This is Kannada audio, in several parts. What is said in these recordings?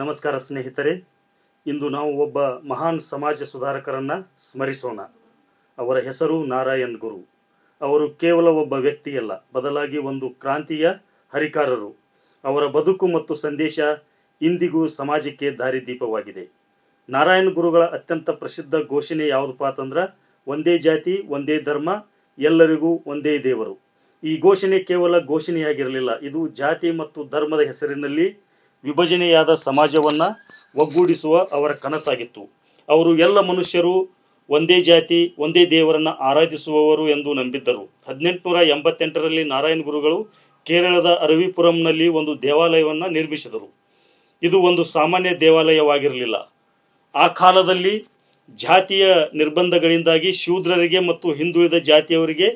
ನಮಸ್ಕಾರ ಸ್ನೇಹಿತರೆ, ಇಂದು ನಾವು ಒಬ್ಬ ಮಹಾನ್ ಸಮಾಜ ಸುಧಾರಕರನ್ನು ಸ್ಮರಿಸೋಣ. ಅವರ ಹೆಸರು ನಾರಾಯಣ್ ಗುರು. ಅವರು ಕೇವಲ ಒಬ್ಬ ವ್ಯಕ್ತಿಯಲ್ಲ, ಬದಲಾಗಿ ಒಂದು ಕ್ರಾಂತಿಯ ಹರಿಕಾರರು. ಅವರ ಬದುಕು ಮತ್ತು ಸಂದೇಶ ಇಂದಿಗೂ ಸಮಾಜಕ್ಕೆ ದಾರಿದೀಪವಾಗಿದೆ. ನಾರಾಯಣ್ ಗುರುಗಳ ಅತ್ಯಂತ ಪ್ರಸಿದ್ಧ ಘೋಷಣೆ ಯಾವುದಪ್ಪ ಅಂತಂದ್ರೆ ಒಂದೇ ಜಾತಿ, ಒಂದೇ ಧರ್ಮ, ಎಲ್ಲರಿಗೂ ಒಂದೇ ದೇವರು. ಈ ಘೋಷಣೆ ಕೇವಲ ಘೋಷಣೆಯಾಗಿರಲಿಲ್ಲ, ಇದು ಜಾತಿ ಮತ್ತು ಧರ್ಮದ ಹೆಸರಿನಲ್ಲಿ ವಿಭಜನೆಯಾದ ಸಮಾಜವನ್ನು ಒಗ್ಗೂಡಿಸುವ ಅವರ ಕನಸಾಗಿತ್ತು. ಅವರು ಎಲ್ಲ ಮನುಷ್ಯರು ಒಂದೇ ಜಾತಿ, ಒಂದೇ ದೇವರನ್ನು ಆರಾಧಿಸುವವರು ಎಂದು ನಂಬಿದ್ದರು. ಹದಿನೆಂಟುನೂರ ಎಂಬತ್ತೆಂಟರಲ್ಲಿ ನಾರಾಯಣ ಗುರುಗಳು ಕೇರಳದ ಅರವಿಪುರಂನಲ್ಲಿ ಒಂದು ದೇವಾಲಯವನ್ನು ನಿರ್ಮಿಸಿದರು. ಇದು ಒಂದು ಸಾಮಾನ್ಯ ದೇವಾಲಯವಾಗಿರಲಿಲ್ಲ. ಆ ಕಾಲದಲ್ಲಿ ಜಾತಿಯ ನಿರ್ಬಂಧಗಳಿಂದಾಗಿ ಶೂದ್ರರಿಗೆ ಮತ್ತು ಹಿಂದುಳಿದ ಜಾತಿಯವರಿಗೆ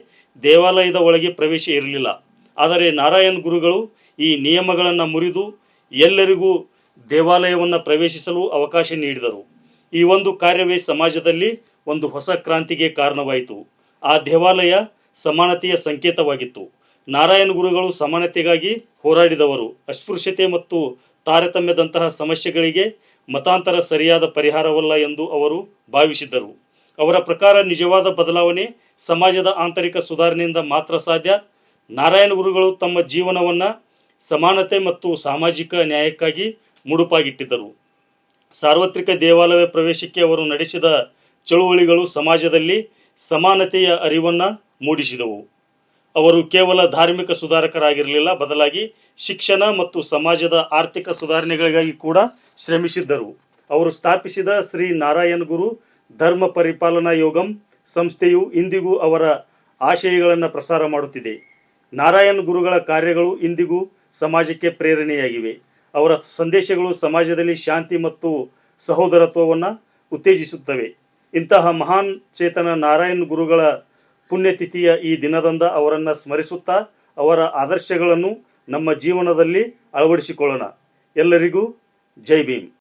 ದೇವಾಲಯದ ಒಳಗೆ ಪ್ರವೇಶ ಇರಲಿಲ್ಲ. ಆದರೆ ನಾರಾಯಣ ಗುರುಗಳು ಈ ನಿಯಮಗಳನ್ನು ಮುರಿದು ಎಲ್ಲರಿಗೂ ದೇವಾಲಯವನ್ನು ಪ್ರವೇಶಿಸಲು ಅವಕಾಶ ನೀಡಿದರು. ಈ ಒಂದು ಕಾರ್ಯವೇ ಸಮಾಜದಲ್ಲಿ ಒಂದು ಹೊಸ ಕ್ರಾಂತಿಗೆ ಕಾರಣವಾಯಿತು. ಆ ದೇವಾಲಯ ಸಮಾನತೆಯ ಸಂಕೇತವಾಗಿತ್ತು. ನಾರಾಯಣ ಗುರುಗಳು ಸಮಾನತೆಗಾಗಿ ಹೋರಾಡಿದವರು. ಅಸ್ಪೃಶ್ಯತೆ ಮತ್ತು ತಾರತಮ್ಯದಂತಹ ಸಮಸ್ಯೆಗಳಿಗೆ ಮತಾಂತರ ಸರಿಯಾದ ಪರಿಹಾರವಲ್ಲ ಎಂದು ಅವರು ಭಾವಿಸಿದ್ದರು. ಅವರ ಪ್ರಕಾರ ನಿಜವಾದ ಬದಲಾವಣೆ ಸಮಾಜದ ಆಂತರಿಕ ಸುಧಾರಣೆಯಿಂದ ಮಾತ್ರ ಸಾಧ್ಯ. ನಾರಾಯಣ ಗುರುಗಳು ತಮ್ಮ ಜೀವನವನ್ನು ಸಮಾನತೆ ಮತ್ತು ಸಾಮಾಜಿಕ ನ್ಯಾಯಕ್ಕಾಗಿ ಮುಡುಪಾಗಿಟ್ಟಿದ್ದರು. ಸಾರ್ವತ್ರಿಕ ದೇವಾಲಯ ಪ್ರವೇಶಕ್ಕೆ ಅವರು ನಡೆಸಿದ ಚಳುವಳಿಗಳು ಸಮಾಜದಲ್ಲಿ ಸಮಾನತೆಯ ಅರಿವನ್ನು ಮೂಡಿಸಿದವು. ಅವರು ಕೇವಲ ಧಾರ್ಮಿಕ ಸುಧಾರಕರಾಗಿರಲಿಲ್ಲ, ಬದಲಾಗಿ ಶಿಕ್ಷಣ ಮತ್ತು ಸಮಾಜದ ಆರ್ಥಿಕ ಸುಧಾರಣೆಗಳಿಗಾಗಿ ಕೂಡ ಶ್ರಮಿಸಿದ್ದರು. ಅವರು ಸ್ಥಾಪಿಸಿದ ಶ್ರೀ ನಾರಾಯಣ ಗುರು ಧರ್ಮ ಪರಿಪಾಲನಾ ಯೋಗಂ ಸಂಸ್ಥೆಯು ಇಂದಿಗೂ ಅವರ ಆಶಯಗಳನ್ನು ಪ್ರಸಾರ ಮಾಡುತ್ತಿದೆ. ನಾರಾಯಣ ಗುರುಗಳ ಕಾರ್ಯಗಳು ಇಂದಿಗೂ ಸಮಾಜಕ್ಕೆ ಪ್ರೇರಣೆಯಾಗಿವೆ. ಅವರ ಸಂದೇಶಗಳು ಸಮಾಜದಲ್ಲಿ ಶಾಂತಿ ಮತ್ತು ಸಹೋದರತ್ವವನ್ನು ಉತ್ತೇಜಿಸುತ್ತವೆ. ಇಂತಹ ಮಹಾನ್ ಚೇತನ ನಾರಾಯಣ್ ಗುರುಗಳ ಪುಣ್ಯತಿಥಿಯ ಈ ದಿನದಂದ ಅವರನ್ನು ಸ್ಮರಿಸುತ್ತಾ ಅವರ ಆದರ್ಶಗಳನ್ನು ನಮ್ಮ ಜೀವನದಲ್ಲಿ ಅಳವಡಿಸಿಕೊಳ್ಳೋಣ. ಎಲ್ಲರಿಗೂ ಜೈ ಭೀಮ್.